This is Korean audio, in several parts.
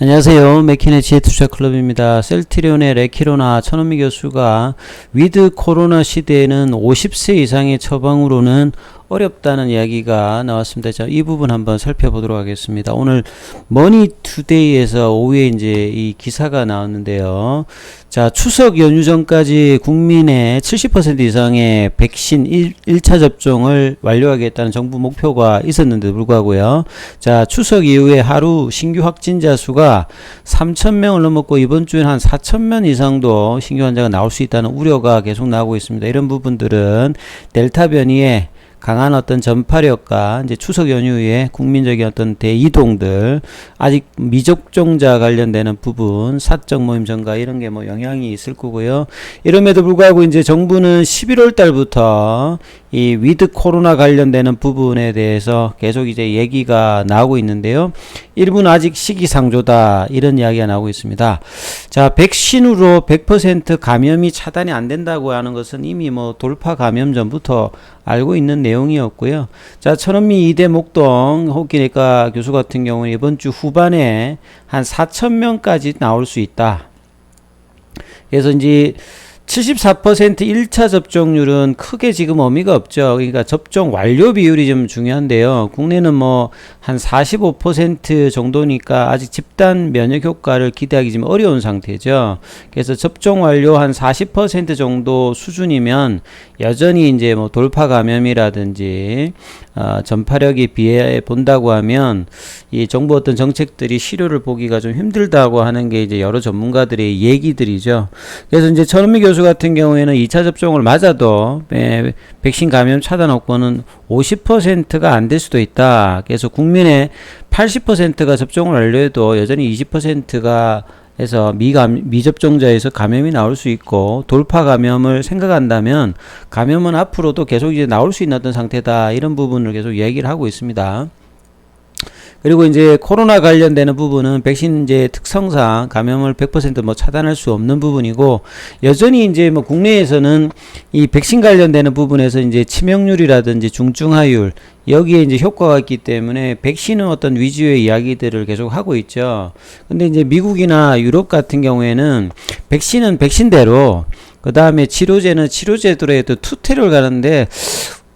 안녕하세요. 맥킨의 지혜투자클럽입니다. 셀트리온의 레키로나 천원미 교수가 위드 코로나 시대에는 50세 이상의 처방으로는 어렵다는 이야기가 나왔습니다. 자, 이 부분 한번 살펴보도록 하겠습니다. 오늘 머니투데이에서 오후에 이제 이 기사가 나왔는데요. 자, 추석 연휴 전까지 국민의 70% 이상의 백신 1, 차 접종을 완료하겠다는 정부 목표가 있었는데도 불구하고요. 자, 추석 이후에 하루 신규 확진자 수가 3,000명을 넘었고 이번 주에는 한 4,000명 이상도 신규 환자가 나올 수 있다는 우려가 계속 나오고 있습니다. 이런 부분들은 델타 변이에 강한 어떤 전파력과 이제 추석 연휴에 국민적인 어떤 대이동들 아직 미접종자 관련되는 부분 사적 모임 증가 이런 게 뭐 영향이 있을 거고요. 이럼에도 불구하고 이제 정부는 11월 달부터 이 위드 코로나 관련되는 부분에 대해서 계속 이제 얘기가 나오고 있는데요. 일부는 아직 시기상조다 이런 이야기가 나오고 있습니다. 자, 백신으로 100% 감염이 차단이 안 된다고 하는 것은 이미 뭐 돌파 감염 전부터 알고 있는 내용 이었고요. 자, 천원미 이대 목동 호기내과 교수 같은 경우는 이번 주 후반에 한 4천 명까지 나올 수 있다. 그래서 이제 74% 1차 접종률은 크게 지금 의미가 없죠. 그러니까 접종 완료 비율이 좀 중요한데요. 국내는 뭐 한 45% 정도니까 아직 집단 면역 효과를 기대하기 좀 어려운 상태죠. 그래서 접종 완료 한 40% 정도 수준이면 여전히 이제 뭐 돌파 감염이라든지 어, 전파력에 비해 본다고 하면 이 정부 어떤 정책들이 실효를 보기가 좀 힘들다고 하는 게 이제 여러 전문가들의 얘기들이죠. 그래서 이제 천은미 교수 같은 경우에는 2차 접종을 맞아도 에, 백신 감염 차단 효과는 50%가 안 될 수도 있다. 그래서 국민의 80%가 접종을 완료해도 여전히 20%가 해서 미감, 미접종자에서 감염이 나올 수 있고 돌파 감염을 생각한다면 감염은 앞으로도 계속 이제 나올 수 있는 어떤 상태다 이런 부분을 계속 얘기를 하고 있습니다. 그리고 이제 코로나 관련되는 부분은 백신 이제 특성상 감염을 100%뭐 차단할 수 없는 부분이고 여전히 이제 뭐 국내에서는 이 백신 관련되는 부분에서 이제 치명률이라든지 중증화율 여기에 이제 효과가 있기 때문에 백신은 어떤 위주의 이야기들을 계속 하고 있죠. 근데 이제 미국이나 유럽 같은 경우에는 백신은 백신대로 그 다음에 치료제는 치료제대로 또 투태를 가는데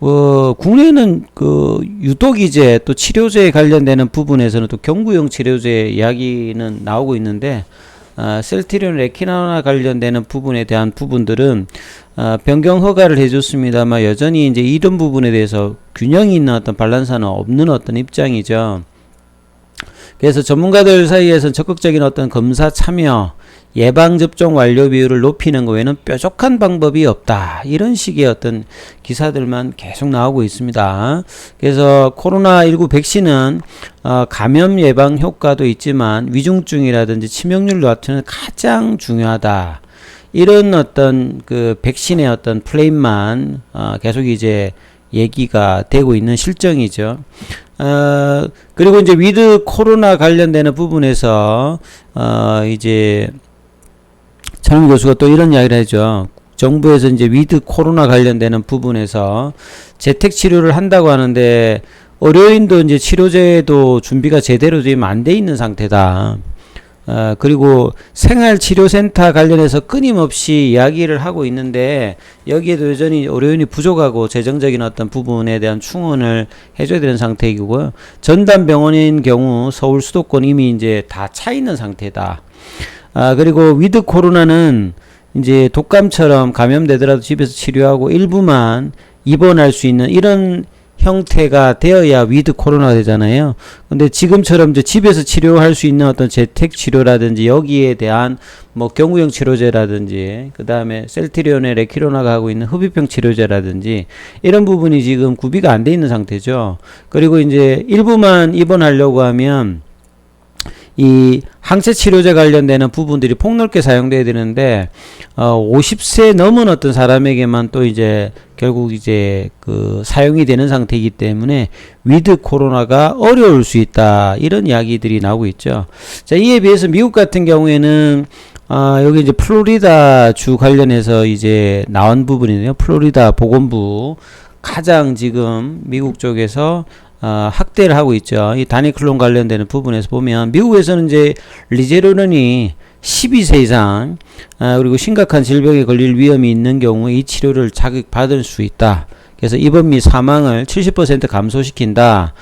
어, 국내는 그 유독 이제 또 치료제에 관련되는 부분에서는 또 경구용 치료제 이야기는 나오고 있는데 아, 셀티리온 레키나나 관련되는 부분에 대한 부분들은 아, 변경 허가를 해줬습니다만 여전히 이제 이런 부분에 대해서 균형이 있는 어떤 밸런스는 없는 어떤 입장이죠. 그래서 전문가들 사이에서는 적극적인 어떤 검사 참여 예방접종 완료 비율을 높이는 거 외에는 뾰족한 방법이 없다. 이런 식의 어떤 기사들만 계속 나오고 있습니다. 그래서 코로나19 백신은 어, 감염 예방 효과도 있지만 위중증이라든지 치명률 낮추는 가장 중요하다. 이런 어떤 그 백신의 어떤 플레임만 어, 계속 이제 얘기가 되고 있는 실정이죠. 어, 그리고 이제 위드 코로나 관련되는 부분에서 어, 이제 차명 교수가 또 이런 이야기를 하죠. 정부에서 이제 위드 코로나 관련되는 부분에서 재택 치료를 한다고 하는데 의료인도 이제 치료제도 준비가 제대로 지금 안돼 있는 상태다. 어, 그리고 생활치료센터 관련해서 끊임없이 이야기를 하고 있는데 여기에도 여전히 의료인이 부족하고 재정적인 어떤 부분에 대한 충원을 해줘야 되는 상태이고요. 전담병원인 경우 서울 수도권 이미 이제 다 차 있는 상태다. 아, 그리고 위드 코로나는 이제 독감처럼 감염되더라도 집에서 치료하고 일부만 입원할 수 있는 이런 형태가 되어야 위드 코로나가 되잖아요. 근데 지금처럼 이제 집에서 치료할 수 있는 어떤 재택 치료라든지 여기에 대한 뭐 경구용 치료제라든지 그 다음에 셀트리온의 레키로나가 하고 있는 흡입형 치료제라든지 이런 부분이 지금 구비가 안 돼 있는 상태죠. 그리고 이제 일부만 입원하려고 하면 이 항체 치료제 관련되는 부분들이 폭넓게 사용돼야 되는데 어 50세 넘은 어떤 사람에게만 또 이제 결국 이제 그 사용이 되는 상태이기 때문에 위드 코로나가 어려울 수 있다 이런 이야기들이 나오고 있죠. 자 이에 비해서 미국 같은 경우에는 아, 여기 이제 플로리다 주 관련해서 이제 나온 부분이네요. 플로리다 보건부 가장 지금 미국 쪽에서 어, 확대를 하고 있죠. 이 다니클론 관련되는 부분에서 보면 미국에서는 이제 리제로론이 12세 이상 아, 그리고 심각한 질병에 걸릴 위험이 있는 경우에 이 치료를 자극받을 수 있다. 그래서 입원 및 사망을 70% 감소시킨다.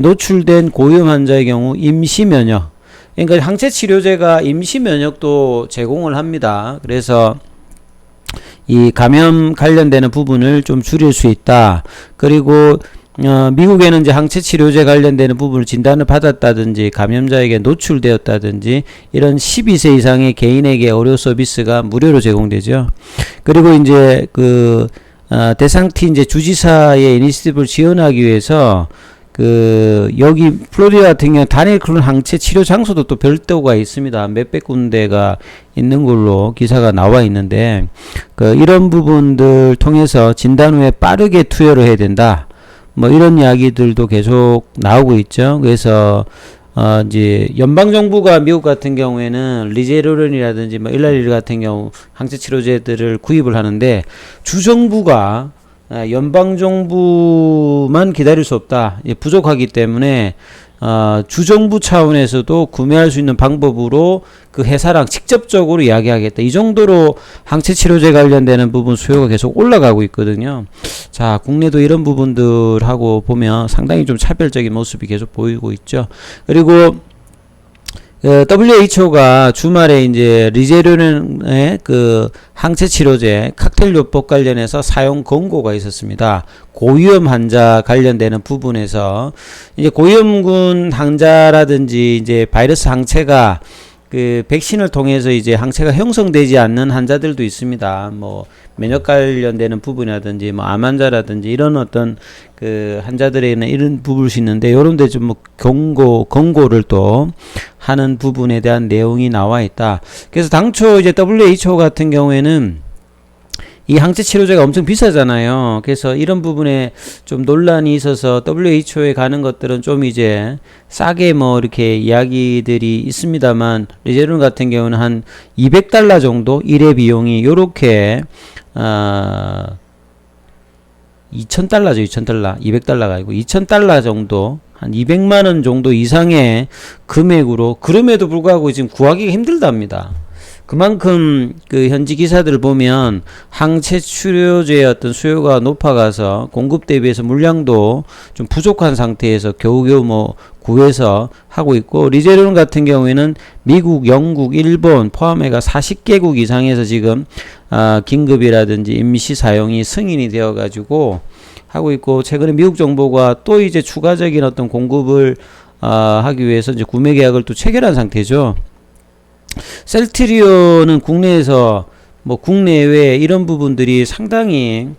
노출된 고위험 환자의 경우 임시 면역. 그러니까 항체 치료제가 임시 면역도 제공을 합니다. 그래서 이 감염 관련되는 부분을 좀 줄일 수 있다. 그리고 어, 미국에는 이제 항체 치료제 관련되는 부분을 진단을 받았다든지 감염자에게 노출되었다든지 이런 12세 이상의 개인에게 의료 서비스가 무료로 제공되죠. 그리고 이제 그 어, 대상티 이제 주지사의 이니시티브를 지원하기 위해서 그 여기 플로리다 같은 경우 단일 클론 항체 치료 장소도 또 별도가 있습니다. 몇백 군데가 있는 걸로 기사가 나와 있는데 그 이런 부분들 통해서 진단 후에 빠르게 투여를 해야 된다. 뭐 이런 이야기들도 계속 나오고 있죠. 그래서 어 이제 연방 정부가 미국 같은 경우에는 리제로론이라든지 뭐 일라릴 같은 경우 항체 치료제들을 구입을 하는데 주 정부가 아, 연방 정부만 기다릴 수 없다. 예, 부족하기 때문에 어, 주정부 차원에서도 구매할 수 있는 방법으로 그 회사랑 직접적으로 이야기하겠다. 이 정도로 항체 치료제 관련되는 부분 수요가 계속 올라가고 있거든요. 자, 국내도 이런 부분들하고 보면 상당히 좀 차별적인 모습이 계속 보이고 있죠. 그리고 그 WHO가 주말에 이제 리제르는의 그 항체 치료제 칵테일 요법 관련해서 사용 권고가 있었습니다. 고위험 환자 관련되는 부분에서 이제 고위험군 환자라든지 이제 바이러스 항체가 그 백신을 통해서 이제 항체가 형성되지 않는 환자들도 있습니다. 뭐 면역 관련되는 부분이라든지 뭐 암 환자라든지 이런 어떤 그 환자들에는 이런 부분이 있는데 요런 데 좀 뭐 경고 권고를 또 하는 부분에 대한 내용이 나와 있다. 그래서 당초 이제 WHO 같은 경우에는 이 항체 치료제가 엄청 비싸잖아요. 그래서 이런 부분에 좀 논란이 있어서 WHO에 가는 것들은 좀 이제 싸게 뭐 이렇게 이야기들이 있습니다만 리제론 같은 경우는 한 200달러 정도 일회 비용이 요렇게 아 2,000달러죠. 2,000달러. 200달러가 아니고 2,000달러 정도 한 200만 원 정도 이상의 금액으로 그럼에도 불구하고 지금 구하기가 힘들답니다. 그만큼 그 현지 기사들을 보면 항체 치료제의 어떤 수요가 높아가서 공급 대비해서 물량도 좀 부족한 상태에서 겨우겨우 뭐 구해서 하고 있고 리제론 같은 경우에는 미국, 영국, 일본 포함해가 40개국 이상에서 지금 아, 긴급이라든지 임시 사용이 승인이 되어 가지고 하고 있고 최근에 미국 정부가 또 이제 추가적인 어떤 공급을 아, 하기 위해서 이제 구매 계약을 또 체결한 상태죠. 셀트리온은 국내에서 뭐 국내외 이런 부분들이 상당히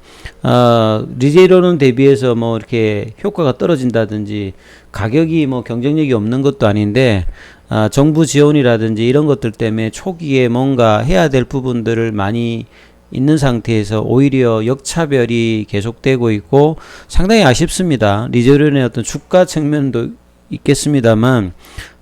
어, 리제로는 대비해서 뭐 이렇게 효과가 떨어진다든지 가격이 뭐 경쟁력이 없는 것도 아닌데 어, 정부 지원이라든지 이런 것들 때문에 초기에 뭔가 해야 될 부분들을 많이 있는 상태에서 오히려 역차별이 계속되고 있고 상당히 아쉽습니다. 리제론의 어떤 주가 측면도 있겠습니다만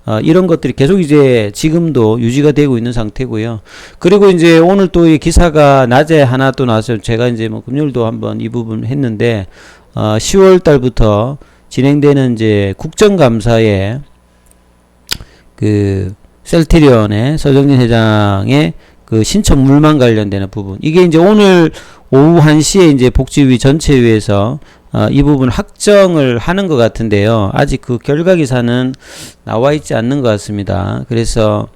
어, 이런 것들이 계속 이제 지금도 유지가 되고 있는 상태고요. 그리고 이제 오늘 또 이 기사가 낮에 하나 또 나왔어요. 제가 이제 뭐 금요일도 한번 이 부분 했는데 어, 10월 달부터 진행되는 이제 국정감사에 그 셀트리온의 서정진 회장의 그 신청물만 관련되는 부분 이게 이제 오늘 오후 1시에 이제 복지위 전체위에서 어, 이 부분 확정을 하는 것 같은데요. 아직 그 결과 기사는 나와 있지 않는 것 같습니다. 그래서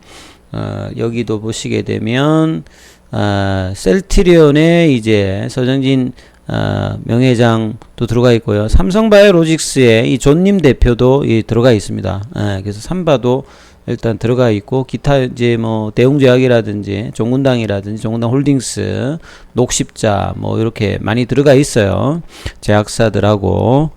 어, 여기도 보시게 되면 어, 셀트리온의 이제 서정진 어, 명예장도 들어가 있고요. 삼성바이오로직스의 이 존님 대표도 이 들어가 있습니다. 예, 그래서 삼바도 일단 들어가 있고 기타 이제 뭐 대웅제약이라든지 종군당이라든지 종군당 홀딩스 녹십자 뭐 이렇게 많이 들어가 있어요. 제약사들하고.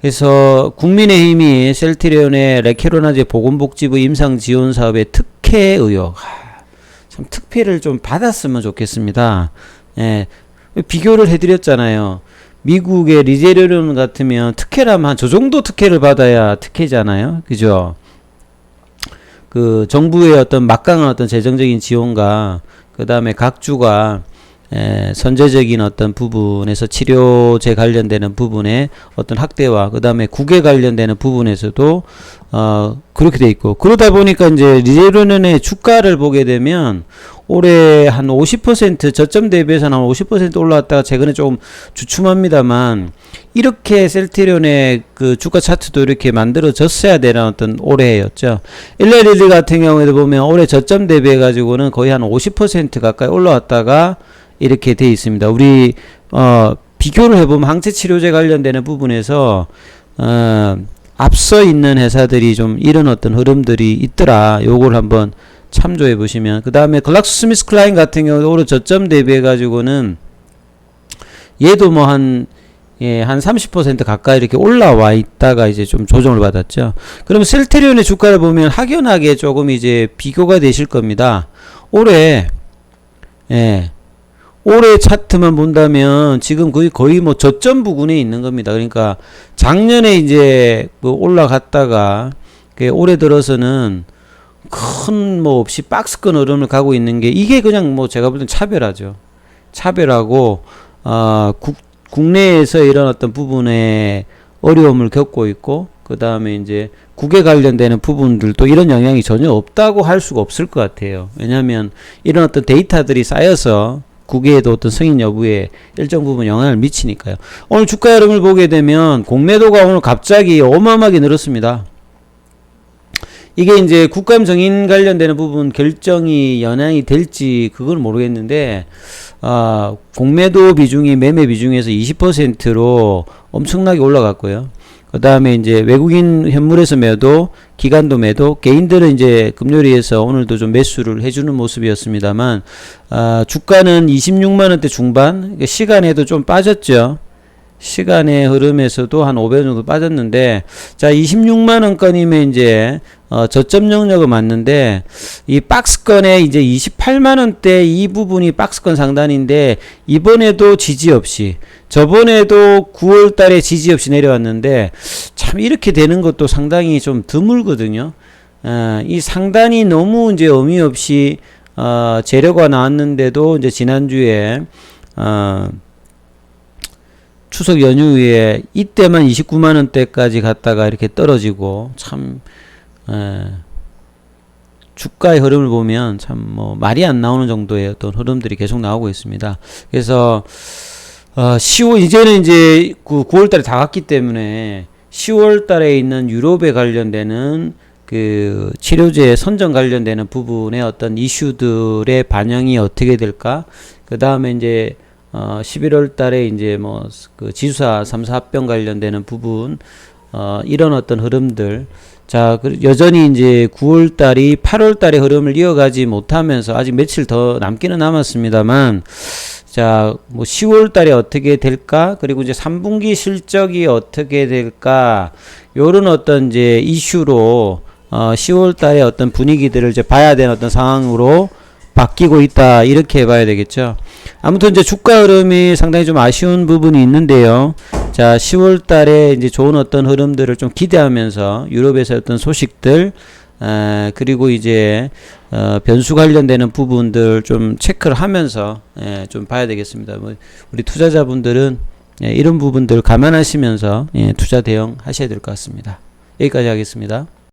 그래서 국민의힘이 셀트리온의 레케로나제 보건복지부 임상 지원 사업의 특혜 의혹. 하, 참 특혜를 좀 받았으면 좋겠습니다. 예 비교를 해드렸잖아요. 미국의 리제르론 같으면 특혜라면 저 정도 특혜를 받아야 특혜잖아요. 그죠 그 정부의 어떤 막강한 어떤 재정적인 지원과 그 다음에 각 주가 에, 선제적인 어떤 부분에서 치료제 관련되는 부분에 어떤 확대와 그 다음에 국에 관련되는 부분에서도 어 그렇게 돼 있고 그러다 보니까 이제 리제로넨의 주가를 보게 되면 올해 한 50% 저점 대비해서는 한 50% 올라왔다가 최근에 조금 주춤합니다만 이렇게 셀티리온의 그 주가 차트도 이렇게 만들어졌어야 되는 어떤 올해였죠. 111 같은 경우에도 보면 올해 저점 대비해 가지고는 거의 한 50% 가까이 올라왔다가 이렇게 돼 있습니다. 우리 어 비교를 해보면 항체 치료제 관련되는 부분에서 어 앞서 있는 회사들이 좀 이런 어떤 흐름들이 있더라. 요걸 한번 참조해 보시면 그 다음에 글락스 스미스 클라인 같은 경우도 올해 저점 대비해 가지고는 얘도 뭐 한 예, 한 30% 가까이 이렇게 올라와 있다가 이제 좀 조정을 받았죠. 그러면 셀테리온의 주가를 보면 확연하게 조금 이제 비교가 되실 겁니다. 올해, 예, 올해 차트만 본다면 지금 거의 거의 뭐 저점 부근에 있는 겁니다. 그러니까 작년에 이제 그 올라갔다가 그 올해 들어서는 큰 뭐 없이 박스권 흐름을 가고 있는 게 이게 그냥 뭐 제가 볼땐 차별하죠. 차별하고 어, 국, 국내에서 어떤 부분에 어려움을 겪고 있고 그 다음에 이제 국에 관련되는 부분들도 이런 영향이 전혀 없다고 할 수가 없을 것 같아요. 왜냐하면 이런 어떤 데이터들이 쌓여서 국외에도 어떤 승인 여부에 일정 부분 영향을 미치니까요. 오늘 주가 흐름을 보게 되면 공매도가 오늘 갑자기 어마어마하게 늘었습니다. 이게 이제 국감 정인 관련되는 부분 결정이 연향이 될지 그건 모르겠는데 아 공매도 비중이 매매 비중에서 20%로 엄청나게 올라갔고요. 그 다음에 이제 외국인 현물에서 매도, 기관도 매도, 개인들은 이제 금요일에서 오늘도 좀 매수를 해주는 모습이었습니다만, 아, 주가는 26만 원대 중반, 그러니까 시간에도 좀 빠졌죠. 시간의 흐름에서도 한 500원 정도 빠졌는데, 자, 26만 원권이면 이제, 어, 저점 영역은 맞는데, 이 박스권에 이제 28만 원대 이 부분이 박스권 상단인데, 이번에도 지지 없이, 저번에도 9월 달에 지지 없이 내려왔는데, 참 이렇게 되는 것도 상당히 좀 드물거든요. 어, 이 상단이 너무 이제 의미 없이, 어, 재료가 나왔는데도 이제 지난주에, 어, 추석 연휴에 이때만 29만 원대까지 갔다가 이렇게 떨어지고 참 에, 주가의 흐름을 보면 참 뭐 말이 안 나오는 정도의 어떤 흐름들이 계속 나오고 있습니다. 그래서 어, 10월 이제는 이제 그 9월 달에 다 갔기 때문에 10월 달에 있는 유럽에 관련되는 그 치료제 선정 관련되는 부분의 어떤 이슈들의 반영이 어떻게 될까? 그 다음에 이제 어 11월 달에 이제 뭐 그 지수사 3사 합병 관련되는 부분 어 이런 어떤 흐름들 자 그 여전히 이제 9월 달이 8월 달의 흐름을 이어가지 못하면서 아직 며칠 더 남기는 남았습니다만 자, 뭐 10월 달에 어떻게 될까? 그리고 이제 3분기 실적이 어떻게 될까? 요런 어떤 이제 이슈로 어 10월 달에 어떤 분위기들을 이제 봐야 되는 어떤 상황으로 바뀌고 있다. 이렇게 봐야 되겠죠. 아무튼 이제 주가 흐름이 상당히 좀 아쉬운 부분이 있는데요. 자, 10월 달에 이제 좋은 어떤 흐름들을 좀 기대하면서 유럽에서 어떤 소식들 에, 그리고 이제 어, 변수 관련되는 부분들 좀 체크를 하면서 예, 좀 봐야 되겠습니다. 뭐 우리 투자자분들은 예, 이런 부분들 감안하시면서 예, 투자 대응 하셔야 될 것 같습니다. 여기까지 하겠습니다.